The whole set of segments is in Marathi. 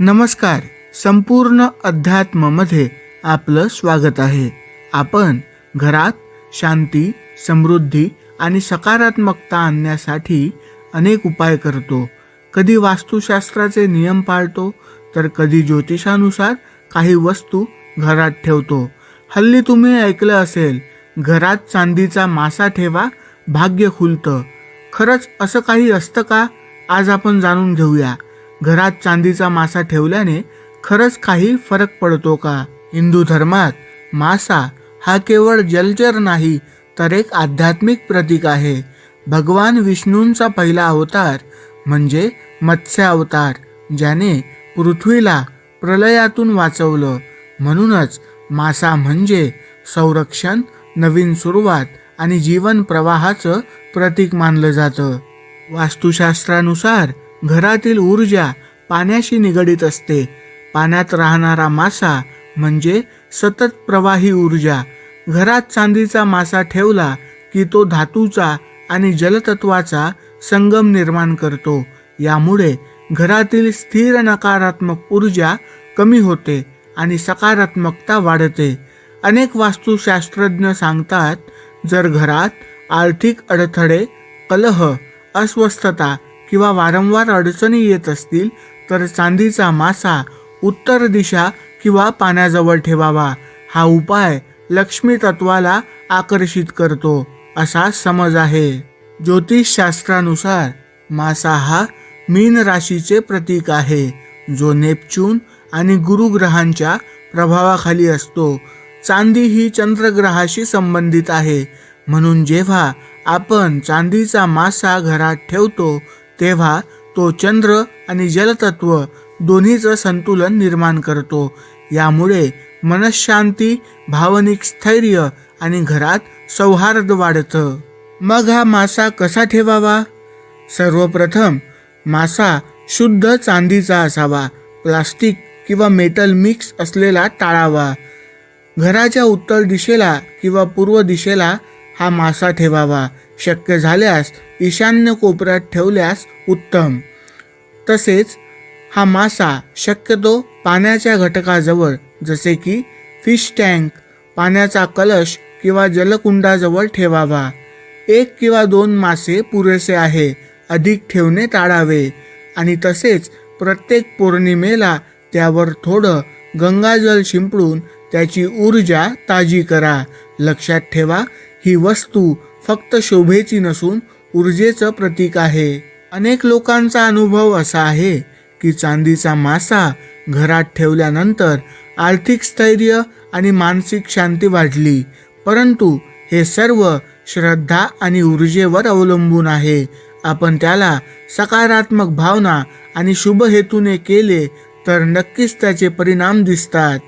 नमस्कार. संपूर्ण अध्यात्ममध्ये आपलं स्वागत आहे. आपण घरात शांती समृद्धी आणि सकारात्मकता आणण्यासाठी अनेक उपाय करतो. कधी वास्तुशास्त्राचे नियम पाळतो तर कधी ज्योतिषानुसार काही वस्तू घरात ठेवतो. हल्ली तुम्ही ऐकलं असेल घरात चांदीचा मासा ठेवा भाग्य खुलतं. खरंच असं काही असतं का? आज आपण जाणून घेऊया. घरात चांदीचा मासा ठेवल्याने खरंच काही फरक पडतो का? हिंदू धर्मात मासा हा केवळ जलचर नाही तर एक आध्यात्मिक प्रतीक आहे. भगवान विष्णूंचा पहिला अवतार म्हणजे मत्स्य अवतार ज्याने पृथ्वीला प्रलयातून वाचवलं. म्हणूनच मासा म्हणजे संरक्षण नवीन सुरुवात आणि जीवन प्रवाहाचं प्रतीक मानलं जातं. वास्तुशास्त्रानुसार घरातील ऊर्जा पाण्याशी निगडीत असते. पाण्यात राहणारा मासा म्हणजे सतत प्रवाही ऊर्जा. घरात चांदीचा मासा ठेवला की तो धातूचा आणि जलतत्वाचा संगम निर्माण करतो. यामुळे घरातील स्थिर नकारात्मक ऊर्जा कमी होते आणि सकारात्मकता वाढते. अनेक वास्तुशास्त्रज्ञ सांगतात जर घरात आर्थिक अडथळे कलह अस्वस्थता किंवा वारंवार अडचणी येत असतील तर चांदीचा मासा उत्तर दिशा किंवा पाण्याजवळ ठेवावा. हा उपाय लक्ष्मी तत्वाला आकर्षित करतो असा समज आहे. ज्योतिषशास्त्रानुसार मासा हा मीन राशीचे प्रतीक आहे जो नेपच्यून आणि गुरुग्रहांच्या प्रभावाखाली असतो. चांदी ही चंद्रग्रहाशी संबंधित आहे म्हणून जेव्हा आपण चांदीचा मासा घरात ठेवतो तेव्हा तो चंद्र आणि जलतत्व दोन्हीचं संतुलन निर्माण करतो. यामुळे मनशांती भावनिक स्थैर्य आणि घरात सौहार्द वाढतं. मग हा मासा कसा ठेवावा? सर्वप्रथम मासा शुद्ध चांदीचा असावा. प्लास्टिक किंवा मेटल मिक्स असलेला टाळावा. घराच्या उत्तर दिशेला किंवा पूर्व दिशेला हा मासा ठेवावा. शक्य झाल्यास ईशान्य कोपऱ्यात ठेवल्यास उत्तम. तसेच हा मासा शक्यतो पाण्याच्या घटकाजवळ जसे की फिश टँक पाण्याचा कलश किंवा जलकुंडाजवळ ठेवावा. एक किंवा दोन मासे पुरेसे आहे अधिक ठेवणे टाळावे. आणि तसेच प्रत्येक पौर्णिमेला त्यावर थोडं गंगाजल शिंपडून त्याची ऊर्जा ताजी करा. लक्षात ठेवा ही वस्तू फक्त शोभेची नसून ऊर्जेचं प्रतीक आहे. अनेक लोकांचा अनुभव असा आहे की चांदीचा मासा घरात ठेवल्यानंतर आर्थिक स्थैर्य आणि मानसिक शांती वाढली परंतु हे सर्व श्रद्धा आणि ऊर्जेवर अवलंबून आहे. आपण त्याला सकारात्मक भावना आणि शुभ हेतूने केले तर नक्कीच त्याचे परिणाम दिसतात.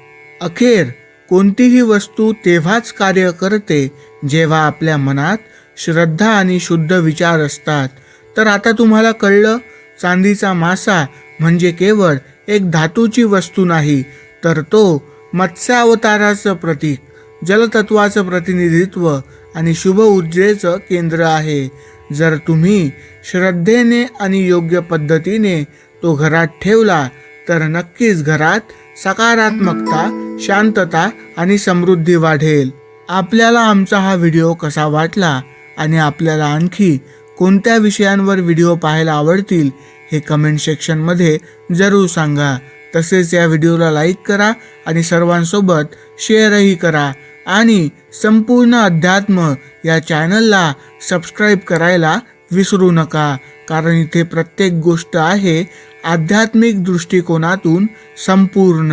अखेर कोणतीही वस्तू तेव्हाच कार्य करते जेव्हा आपल्या मनात श्रद्धा आणि शुद्ध विचार असतात. तर आता तुम्हाला कळलं चांदीचा मासा म्हणजे केवळ एक धातूची वस्तू नाही तर तो मत्स्यावताराचं प्रतीक जलतत्वाचं प्रतिनिधित्व आणि शुभ ऊर्जेचं केंद्र आहे. जर तुम्ही श्रद्धेने आणि योग्य पद्धतीने तो घरात ठेवला तर नक्कीच घरात सकारात्मकता शांतता आणि समृद्धी वाढेल. आपल्याला आमचा हा व्हिडिओ कसा वाटला आणि आपल्याला आणखी कोणत्या विषयांवर व्हिडिओ पाहायला आवडतील हे कमेंट सेक्शनमध्ये जरूर सांगा. तसेच या व्हिडिओला लाईक करा आणि सर्वांसोबत शेअरही करा आणि संपूर्ण अध्यात्म या चॅनलला सबस्क्राईब करायला विसरू नका कारण इथे प्रत्येक गोष्ट आहे आध्यात्मिक दृष्टिकोनातून संपूर्ण.